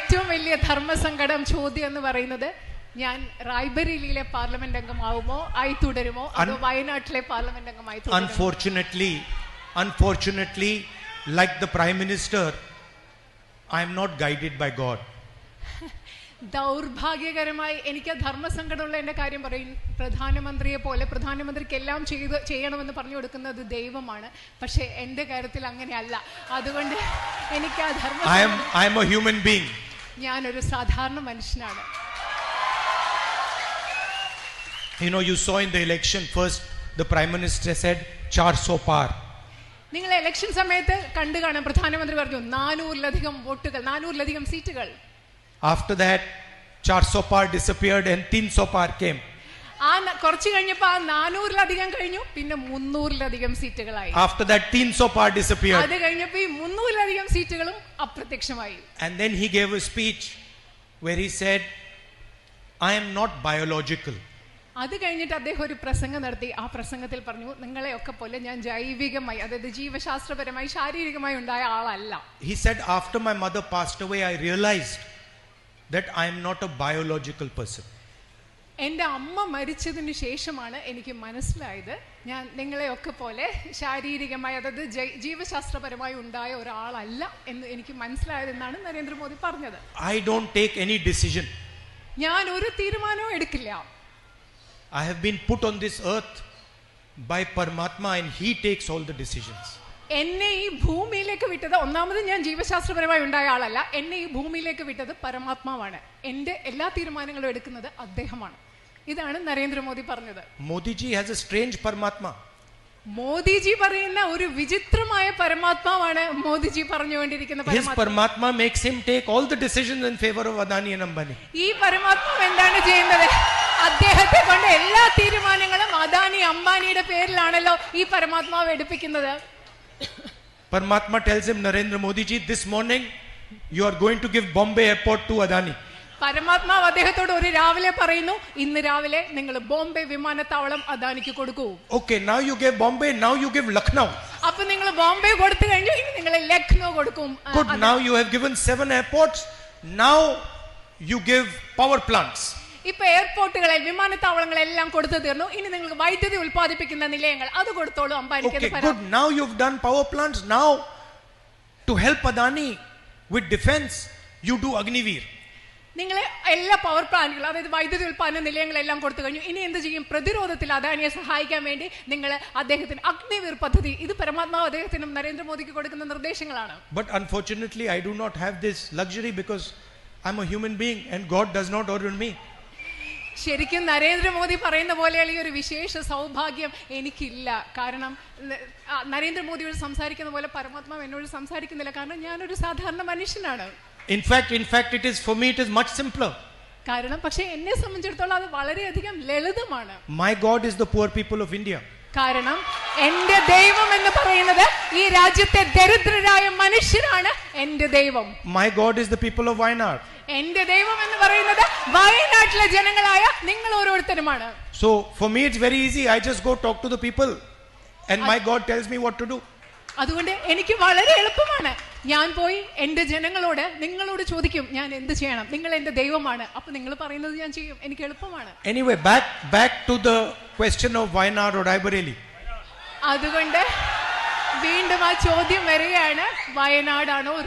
ഏറ്റവും വലിയ ധർമ്മസങ്കടം ചോദ്യം എന്ന് പറയുന്നത് ഞാൻ റായ്ബറേലിയിലെ പാർലമെന്റ് അംഗമാവുമോ ആയി തുടരുമോ? അതോ വയനാട്ടിലെ പാർലമെന്റ് അംഗമായി തുടരുമോ? Unfortunately like the prime minister I'm not guided by God. ദൗർഭാഗ്യകരമായി എനിക്ക് ധർമ്മസങ്കടമുള്ള എന്റെ കാര്യം പറയും. പ്രധാനമന്ത്രിയെ പോലെ പ്രധാനമന്ത്രിക്ക് എല്ലാം ചെയ്ത് ചെയ്യണമെന്ന് പറഞ്ഞു കൊടുക്കുന്നത് ദൈവമാണ്. പക്ഷെ എന്റെ കാര്യത്തിൽ അങ്ങനെയല്ല. അതുകൊണ്ട് എനിക്ക് ആ ധർമ്മ ഹ്യൂമൻ am, ഞാനൊരു സാധാരണ മനുഷ്യനാണ് You know, you saw in the election first, the Prime Minister said, 400 par. നിങ്ങൾ ഇലക്ഷൻ സമയത്ത് കണ്ടു കാണാം പ്രധാനമന്ത്രി പറഞ്ഞു നാനൂറിലധികം വോട്ടുകൾ നാനൂറിലധികം സീറ്റുകൾ After that, 400 par disappeared and 300 par came. ആ ന- കുറച്ച് കഴിഞ്ഞപ്പോ ആ നാനൂറിലധികം കഴിഞ്ഞു പിന്നെ മുന്നൂറിലധികം സീറ്റുകളായി After that, 300 par disappeared. അത് കഴിഞ്ഞപ്പോ ഈ മുന്നൂറിലധികം സീറ്റുകളും അപ്രത്യക്ഷമായി And then he gave a speech where he said, I am not biological. അത് കഴിഞ്ഞിട്ട് അദ്ദേഹം ഒരു പ്രസംഗം നടത്തി ആ പ്രസംഗത്തിൽ പറഞ്ഞു നിങ്ങളെയൊക്കെ പോലെ ഞാൻ ജൈവികമായി അതായത് ജീവശാസ്ത്രപരമായി ശാരീരികമായി ഉണ്ടായ ആളല്ല He said, After my mother passed away, I realized that I am not a biological person. എന്റെ അമ്മ മരിച്ചതിന് ശേഷമാണ് എനിക്ക് മനസ്സിലായത്. ഞാൻ നിങ്ങളെയൊക്കെ പോലെ ശാരീരികമായി അതായത് ജീവശാസ്ത്രപരമായി ഉണ്ടായ ഒരാളല്ല എന്ന് എനിക്ക് മനസ്സിലായതെന്നാണ് നരേന്ദ്രമോദി പറഞ്ഞത്. I don't take any decision ഞാൻ ഒരു തീരുമാനവും എടുക്കില്ല. I have been put on this earth by Paramatma and he takes all the decisions. എന്നെ ഈ ഭൂമിയിലേക്ക് വിട്ടത് ഒന്നാമത് ഞാൻ ജീവശാസ്ത്രപരമായി ഉണ്ടായ ആളല്ല എന്നെ ഈ ഭൂമിയിലേക്ക് വിട്ടത് പരമാത്മാവാണ്. എന്റെ എല്ലാ തീരുമാനങ്ങളും എടുക്കുന്നത് അദ്ദേഹമാണ്. ഇതാണ് നരേന്ദ്രമോദി പറഞ്ഞത്. മോദിജി ഹാസ് എ സ്ട്രേഞ്ച് പരമാത്മാ. മോദിജി പറയുന്ന ഒരു വിചിത്രമായ പരമാത്മാവാണ് മോദിജി പറഞ്ഞു കൊണ്ടിരിക്കുന്ന Paramatma. Makes him take all the decisions in favour of Adani and Ambani ഈ പരമാത്മാ എന്താണ് ചെയ്യുന്നത്? അദ്ദേഹത്തെ കൊണ്ട് എല്ലാ തീരുമാനങ്ങളും അദാനി അംബാനിയുടെ പേരിലാണല്ലോ ഈ പരമാത്മാവ് എടുപ്പിക്കുന്നത്. പരമാത്മാ tells him Narendra Modiji this morning you are going to give Bombay airport to Adani പരമാത്മാവ് അദ്ദേഹത്തോട് ഒരു രാവിലെ പറയുന്നു ഇന്ന് രാവിലെ നിങ്ങൾ ബോംബെ വിമാനത്താവളം അദാനിക്ക് കൊടുക്കൂ. Okay now you gave Bombay now you gave Lucknow അപ്പോൾ നിങ്ങൾ ബോംബെ കൊടുത്തു കഴിഞ്ഞു ഇനി നിങ്ങൾ ലക്നൗ കൊടുക്കും. Good now you have given seven airports now you give power plants ഇപ്പ എയർപോർട്ടുകളെ വിമാനത്താവളങ്ങളെല്ലാം കൊടുത്തു തീർന്നു. ഇനി നിങ്ങൾക്ക് വൈദ്യുതി ഉൽപ്പാദിപ്പിക്കുന്ന നിലയങ്ങൾ അത് കൊടുത്തോളൂ അംബാനിക്ക് to help Adani with defence you do power നിങ്ങൾ എല്ലാ പവർ പ്ലാന്റുകളും അതായത് വൈദ്യുതി ഉൽപ്പാദന നിലയങ്ങളെല്ലാം കൊടുത്തു കഴിഞ്ഞു. ഇനി എന്ത് ചെയ്യും? പ്രതിരോധത്തിൽ അദാനിയെ സഹായിക്കാൻ വേണ്ടി നിങ്ങൾ അദ്ദേഹത്തിന് അഗ്നിവീർ പദ്ധതി ഇത് പരമാത്മാവ് അദ്ദേഹത്തിനും നരേന്ദ്രമോദിക്ക് കൊടുക്കുന്ന നിർദ്ദേശങ്ങളാണ്. But But I do not have this luxury because I'm a human being and God does not order me ശരിക്കും നരേന്ദ്രമോദി പറയുന്ന പോലെയുള്ള ഈ ഒരു വിശേഷ സൗഭാഗ്യം എനിക്കില്ല. കാരണം നരേന്ദ്രമോദിയോട് സംസാരിക്കുന്ന പോലെ പരമാത്മാവ് എന്നോട് സംസാരിക്കുന്നില്ല. കാരണം ഞാനൊരു സാധാരണ മനുഷ്യനാണ്. In fact, in fact, it is for me, it is much simpler. കാരണം പക്ഷെ എന്നെ സംബന്ധിച്ചിടത്തോളം അത് വളരെയധികം ലളിതമാണ് My God is the poor people of India. കാരണം എന്റെ ദൈവം എന്ന് പറയുന്നത് ഈ രാജ്യത്തെ ദരിദ്രരായ മനുഷ്യരാണ് എന്റെ ദൈവം My God is the people of Wayanad. എന്റെ ദൈവം എന്ന് പറയുന്നത് വയനാട്ടിലെ ജനങ്ങളായ നിങ്ങൾ ഓരോരുത്തരുമാണ് So for me, it's very easy. I just go talk to the people, and my God tells me what to do. അതുകൊണ്ട് എനിക്ക് വളരെ എളുപ്പമാണ് ഞാൻ പോയി എന്റെ ജനങ്ങളോട് നിങ്ങളോട് ചോദിക്കും ഞാൻ എന്ത് ചെയ്യണം? നിങ്ങൾ എന്റെ ദൈവമാണ്. അപ്പൊ നിങ്ങൾ പറയുന്നത് ഞാൻ ചെയ്യും. എനിക്ക് എളുപ്പമാണ്. Anyway back back to the question of Wayanad അതുകൊണ്ട് വീണ്ടും ആ ചോദ്യം വരികയാണ്. വയനാടാണോ